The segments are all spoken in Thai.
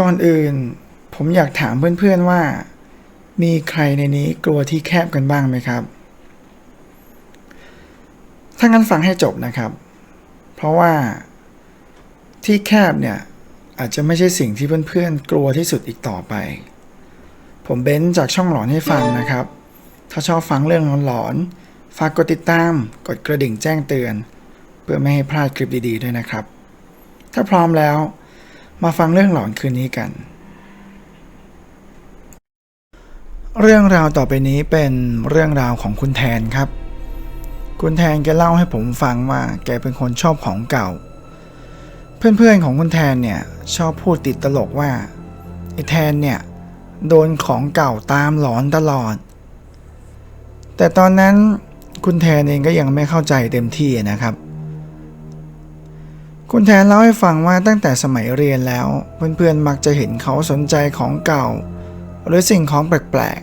ก่อนอื่น ผมอยากถามเพื่อนๆว่า มีใครในนี้กลัวที่แคบกันบ้างไหมครับ ถ้างั้นฟังให้จบนะครับ เพราะว่าที่แคบเนี่ยอาจจะไม่ใช่สิ่งที่เพื่อนๆกลัวที่สุดอีกต่อไป ผมเบนซ์จากช่องหลอนให้ฟังนะครับ ถ้าชอบฟังเรื่องหลอนๆ ฝากกดติดตาม กดกระดิ่งแจ้งเตือน เพื่อไม่ให้พลาดคลิปดีๆด้วยนะครับ ถ้าพร้อมแล้ว มาฟังเรื่องหลอนคืนนี้กัน เรื่องราวต่อไปนี้เป็นเรื่องราวของคุณแทนครับ คุณแทนแกเล่าให้ผมฟังว่าแกเป็นคนชอบของเก่า เพื่อนๆของคุณแทนเนี่ยชอบพูดติดตลกว่าไอ้แทนเนี่ยโดนของเก่าตามหลอนตลอด แต่ตอนนั้นคุณแทนเองก็ยังไม่เข้าใจเต็มที่นะครับ คุณแทนเล่าให้ฟังว่าตั้งแต่สมัยเรียนแล้ว เพื่อนๆมักจะเห็นเขาสนใจของเก่า หรือสิ่งของแปลก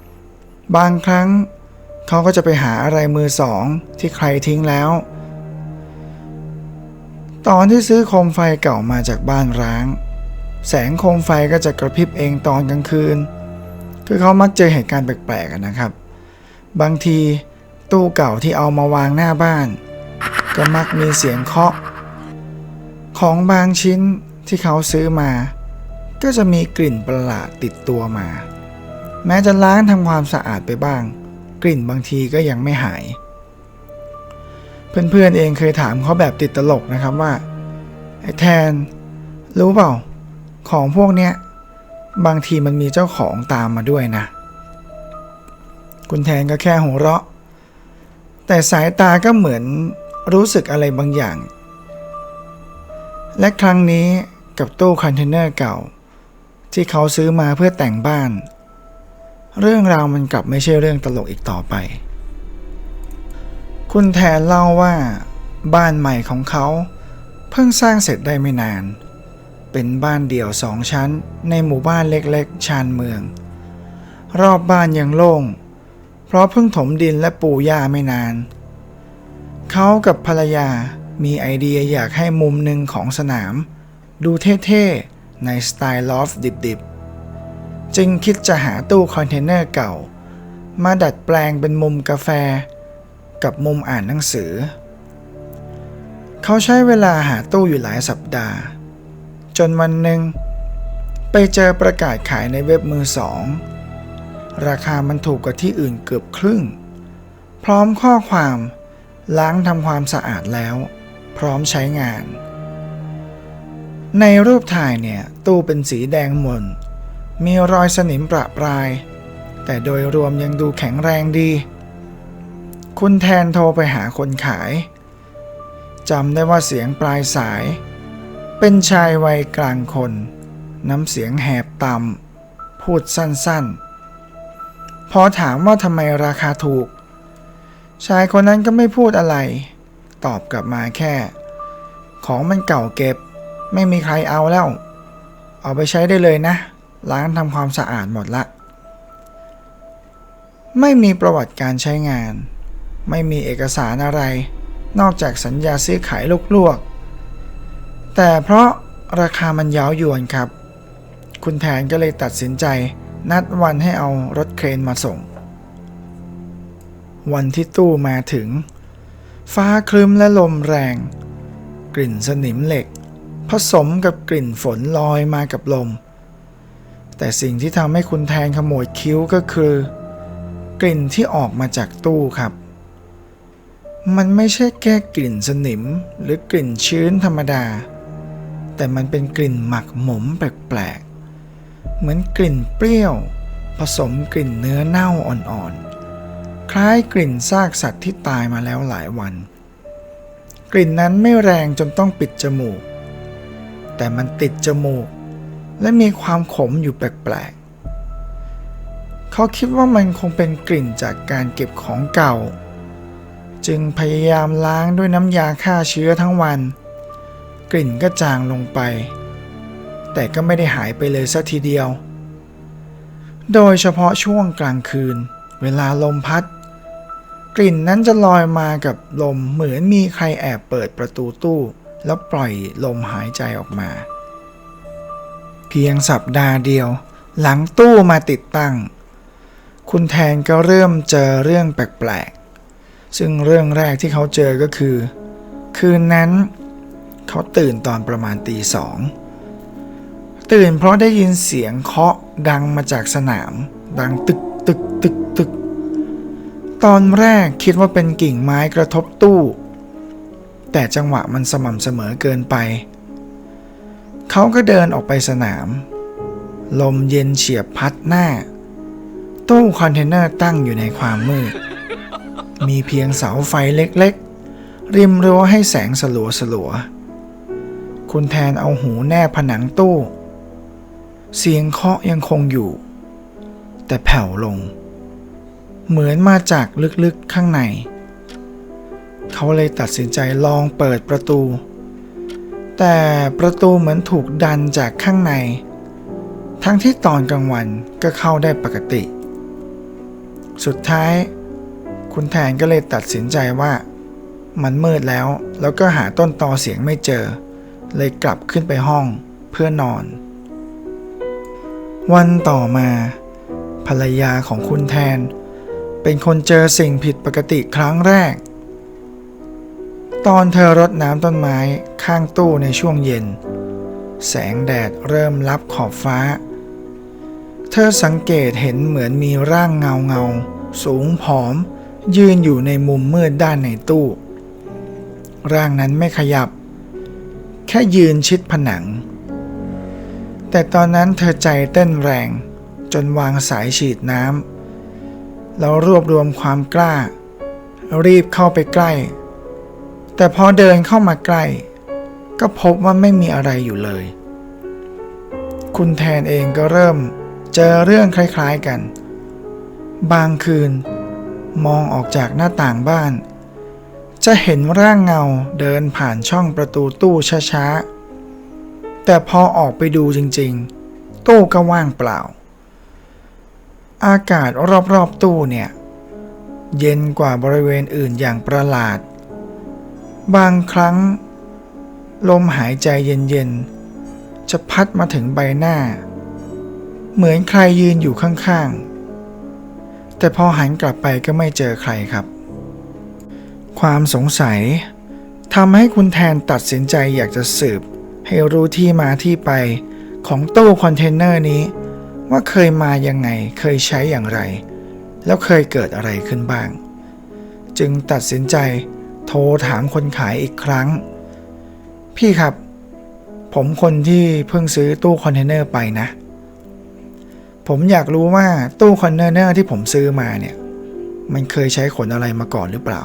ๆ บางครั้งเขาก็จะไปหาอะไรมือสองที่ใครทิ้งแล้ว ตอนที่ซื้อโคมไฟเก่ามาจากบ้านร้าง แสงโคมไฟก็จะกระพริบเองตอนกลางคืน คือเขามักเจอเหตุการณ์แปลกๆนะครับ บางทีตู้เก่าที่เอามาวางหน้าบ้าน ก็มักมีเสียงเคาะ ของบางชิ้นที่เขาซื้อมา ก็จะมีกลิ่นประหลาดติดตัวมา แม้จะล้างทำความสะอาดไปบ้าง กลิ่นบางทีก็ยังไม่หาย เพื่อนๆเองเคยถามเขาแบบติดตลกนะครับว่าไอ้แทน รู้เปล่า ของพวกเนี้ยบางทีมันมีเจ้าของตามมาด้วยนะ คุณแทนก็แค่หัวเราะ แต่สายตาก็เหมือนรู้สึกอะไรบางอย่าง และครั้งนี้กับตู้คอนเทนเนอร์เก่า ที่เขาซื้อมาเพื่อแต่งบ้าน เรื่องราวมันกลับไม่ใช่เรื่องตลกอีกต่อไป คุณแทนเล่าว่า บ้านใหม่ของเขา เพิ่งสร้างเสร็จได้ไม่นาน เป็นบ้านเดี่ยวสองชั้น ในหมู่บ้านเล็กๆ ชานเมือง รอบบ้านยังโล่ง เพราะเพิ่งถมดินและปูหญ้าไม่นาน เขากับภรรยา มีไอเดียอยากให้มุมหนึ่งของสนาม ดูเท่ๆ ในสไตล์ลอฟดิบๆ จึงคิดจะหาตู้คอนเทนเนอร์เก่า มาดัดแปลงเป็นมุมกาแฟ กับมุมอ่านหนังสือ เขาใช้เวลาหาตู้อยู่หลายสัปดาห์ จนวันหนึ่ง ไปเจอประกาศขายในเว็บมือสอง ราคามันถูกกว่าที่อื่นเกือบครึ่ง พร้อมข้อความล้างทำความสะอาดแล้ว พร้อมใช้งาน ในรูปถ่ายเนี่ย ตู้เป็นสีแดงหม่น มีรอยสนิมประปราย แต่โดยรวมยังดูแข็งแรงดี คุณแทนโทรไปหาคนขายจำได้ว่าเสียงปลายสาย เป็นชายวัยกลางคน น้ำเสียงแหบต่ำพูดสั้นๆ พอถามว่าทำไมราคาถูก ชายคนนั้นก็ไม่พูดอะไร ตอบกลับมาแค่ ของมันเก่าเก็บ ไม่มีใครเอาแล้ว เอาไปใช้ได้เลยนะ ล้างทำความสะอาดหมดละ ไม่มีประวัติการใช้งาน ไม่มีเอกสารอะไร นอกจากสัญญาซื้อขายลวกๆ แต่เพราะราคามันย้ายวนครับ คุณแทนก็เลยตัดสินใจนัดวันให้เอารถเครนมาส่ง วันที่ตู้มาถึง ฟ้าครึ้มและลมแรง กลิ่นสนิมเหล็ก ผสมกับกลิ่นฝนลอยมากับลม แต่สิ่งที่ทำให้คุณแทนขโมยคิ้วก็คือ กลิ่นที่ออกมาจากตู้ครับ มันไม่ใช่แค่กลิ่นสนิมหรือกลิ่นชื้นธรรมดา แต่มันเป็นกลิ่นหมักหมมแปลกๆ เหมือนกลิ่นเปรี้ยว ผสมกลิ่นเนื้อเน่าอ่อนๆ คล้ายกลิ่นซากสัตว์ที่ตายมาแล้วหลายวัน กลิ่นนั้นไม่แรงจนต้องปิดจมูก แต่มันติดจมูก และมีความขมอยู่แปลกๆ เขาคิดว่ามันคงเป็นกลิ่นจากการเก็บของเก่า จึงพยายามล้างด้วยน้ำยาฆ่าเชื้อทั้งวัน กลิ่นก็จางลงไป แต่ก็ไม่ได้หายไปเลยสัทีเดียว โดยเฉพาะช่วงกลางคืนเวลาลมพัด กลิ่นนั้นจะลอยมากับลมเหมือนมีใครแอบเปิดประตูตู้ แล้วปล่อยลมหายใจออกมา เพียงสัปดาห์เดียว หลังตู้มาติดตั้ง คุณแทนก็เริ่มเจอเรื่องแปลกๆ ซึ่งเรื่องแรกที่เขาเจอก็คือ คืนนั้น เขาตื่นตอนประมาณตีสองตื่นเพราะได้ยินเสียงเคาะดังมาจากสนาม ดังตึกตึกตึกตึก ตอนแรกคิดว่าเป็นกิ่งไม้กระทบตู้ แต่จังหวะมันสม่ำเสมอเกินไป เขาก็เดินออกไปสนาม ลมเย็นเฉียบพัดหน้า ตู้คอนเทนเนอร์ตั้งอยู่ในความมืด มีเพียงเสาไฟเล็กๆ ริมรั้วให้แสงสลัวสลัวๆคุณแทนเอาหูแนบผนังตู้ เสียงเคาะยังคงอยู่ แต่แผ่วลง เหมือนมาจากลึกๆข้างใน เขาเลยตัดสินใจลองเปิดประตู แต่ประตูเหมือนถูกดันจากข้างใน ทั้งที่ตอนกลางวันก็เข้าได้ปกติ สุดท้าย คุณแทนก็เลยตัดสินใจว่า มันมืดแล้ว แล้วก็หาต้นตอเสียงไม่เจอ เลยกลับขึ้นไปห้องเพื่อนอน วันต่อมา ภรรยาของคุณแทน เป็นคนเจอสิ่งผิดปกติครั้งแรก ตอนเธอรดน้ำต้นไม้ข้างตู้ในช่วงเย็น แสงแดดเริ่มลับขอบฟ้า เธอสังเกตเห็นเหมือนมีร่างเงาเงาสูงผอม ยืนอยู่ในมุมมืดด้านในตู้ ร่างนั้นไม่ขยับ แค่ยืนชิดผนัง แต่ตอนนั้นเธอใจเต้นแรงจนวางสายฉีดน้ำ แล้วรวบรวมความกล้า รีบเข้าไปใกล้ แต่พอเดินเข้ามาใกล้ ก็พบว่าไม่มีอะไรอยู่เลย คุณแทนเองก็เริ่มเจอเรื่องคล้ายๆกัน บางคืน มองออกจากหน้าต่างบ้าน จะเห็นร่างเงาเดินผ่านช่องประตูตู้ช้าๆแต่พอออกไปดูจริงๆ ตู้ก็ว่างเปล่า อากาศรอบๆตู้เนี่ย เย็นกว่าบริเวณอื่นอย่างประหลาด บางครั้ง ลมหายใจเย็นๆ จะพัดมาถึงใบหน้า เหมือนใครยืนอยู่ข้างๆ แต่พอหันกลับไปก็ไม่เจอใครครับ ความสงสัยทำให้คุณแทนตัดสินใจอยากจะสืบ ให้รู้ที่มาที่ไปของตู้คอนเทนเนอร์นี้ ว่าเคยมายังไงเคยใช้อย่างไร แล้วเคยเกิดอะไรขึ้นบ้าง จึงตัดสินใจโทรถามคนขายอีกครั้ง พี่ครับ ผมคนที่เพิ่งซื้อตู้คอนเทนเนอร์ไปนะ ผมอยากรู้ว่าตู้คอนเทนเนอร์ที่ผมซื้อมาเนี่ย มันเคยใช้ขนอะไรมาก่อนหรือเปล่า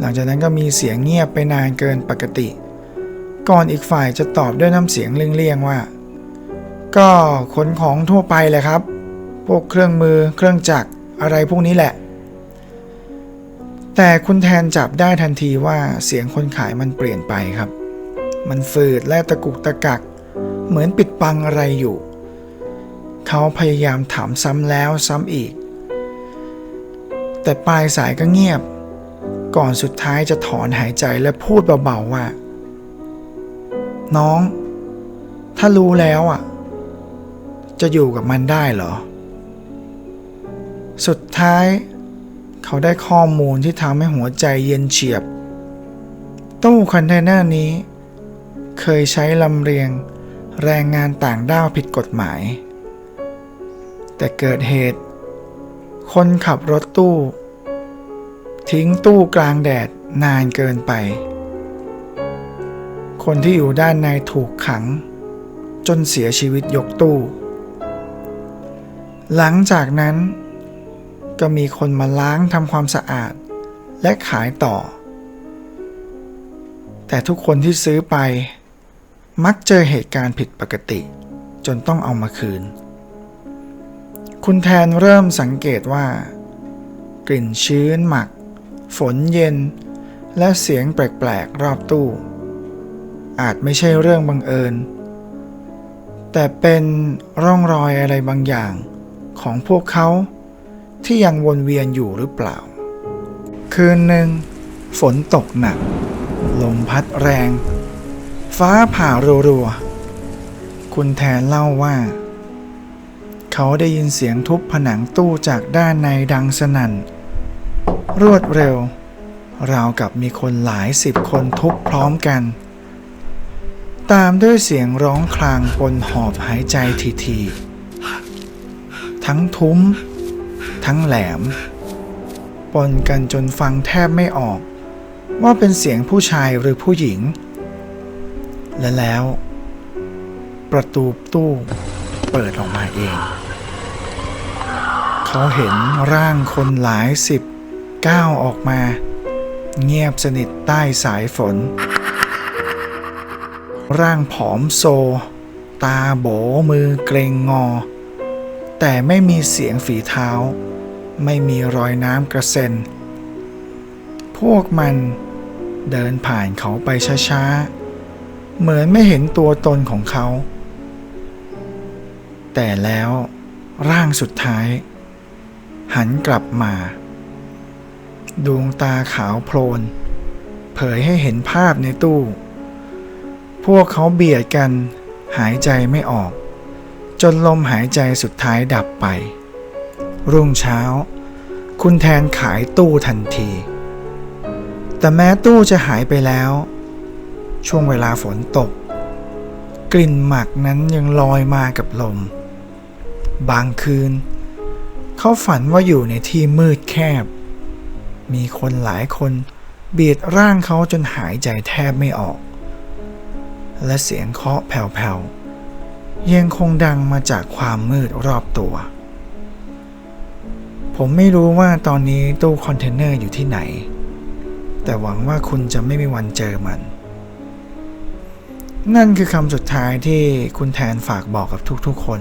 หลังจากนั้นก็มีเสียงเงียบไปนานเกินปกติ ก่อนอีกฝ่ายจะตอบด้วยน้ำเสียงเลี่ยงๆว่า ก็ขนของทั่วไปแหละครับ พวกเครื่องมือเครื่องจักรอะไรพวกนี้แหละ แต่คุณแทนจับได้ทันทีว่าเสียงคนขายมันเปลี่ยนไปครับ มันฝืดและตะกุกตะกัก เหมือนปิดบังอะไรอยู่ เขาพยายามถามซ้ำแล้วซ้ำอีก แต่ปลายสายก็เงียบ ก่อนสุดท้ายจะถอนหายใจและพูดเบาๆว่า น้องถ้ารู้แล้วอะ จะอยู่กับมันได้เหรอ สุดท้าย เขาได้ข้อมูลที่ทำให้หัวใจเย็นเฉียบ ตู้คอนเทนเนอร์นี้ เคยใช้ลำเรียงแรงงานต่างด้าวผิดกฎหมาย แต่เกิดเหตุ คนขับรถตู้ ทิ้งตู้กลางแดดนานเกินไป คนที่อยู่ด้านในถูกขัง จนเสียชีวิตยกตู้ หลังจากนั้น ก็มีคนมาล้างทำความสะอาด และขายต่อ แต่ทุกคนที่ซื้อไป มักเจอเหตุการณ์ผิดปกติ จนต้องเอามาคืน คุณแทนเริ่มสังเกตว่า กลิ่นชื้นหมัก ฝนเย็น และเสียงแปลกๆรอบตู้ อาจไม่ใช่เรื่องบังเอิญแต่เป็นร่องรอยอะไรบางอย่าง ของพวกเขา ที่ยังวนเวียนอยู่หรือเปล่า คืนหนึ่ง ฝนตกหนัก ลมพัดแรง ฟ้าผ่ารัวๆ คุณแทนเล่าว่า เขาได้ยินเสียงทุบผนังตู้จากด้านในดังสนั่น รวดเร็ว ราวกับมีคนหลายสิบคนทุบพร้อมกันตามด้วยเสียงร้องคลางปนหอบหายใจทีๆ ทั้งทุ้ม ทั้งแหลม ปนกันจนฟังแทบไม่ออก ว่าเป็นเสียงผู้ชายหรือผู้หญิง และแล้ว ประตูตู้เปิดออกมาเอง เขาเห็นร่างคนหลายสิบก้าวออกมา เงียบสนิทใต้สายฝน ร่างผอมโซ ตาโบมือเกรงงอ แต่ไม่มีเสียงฝีเท้า ไม่มีรอยน้ำกระเซ็น พวกมันเดินผ่านเขาไปช้าๆ เหมือนไม่เห็นตัวตนของเขา แต่แล้วร่างสุดท้าย หันกลับมา ดวงตาขาวโพลน เผยให้เห็นภาพในตู้ พวกเขาเบียดกันหายใจไม่ออก จนลมหายใจสุดท้ายดับไป รุ่งเช้า คุณแทนขายตู้ทันที แต่แม้ตู้จะหายไปแล้ว ช่วงเวลาฝนตก กลิ่นหมักนั้นยังลอยมากับลม บางคืน เขาฝันว่าอยู่ในที่มืดแคบ มีคนหลายคนเบียดร่างเขาจนหายใจแทบไม่ออก และเสียงเคาะแผ่วๆ ยังคงดังมาจากความมืดรอบตัว ผมไม่รู้ว่าตอนนี้ตู้คอนเทนเนอร์อยู่ที่ไหน แต่หวังว่าคุณจะไม่มีวันเจอมัน นั่นคือคำสุดท้ายที่คุณแทนฝากบอกกับทุกๆคน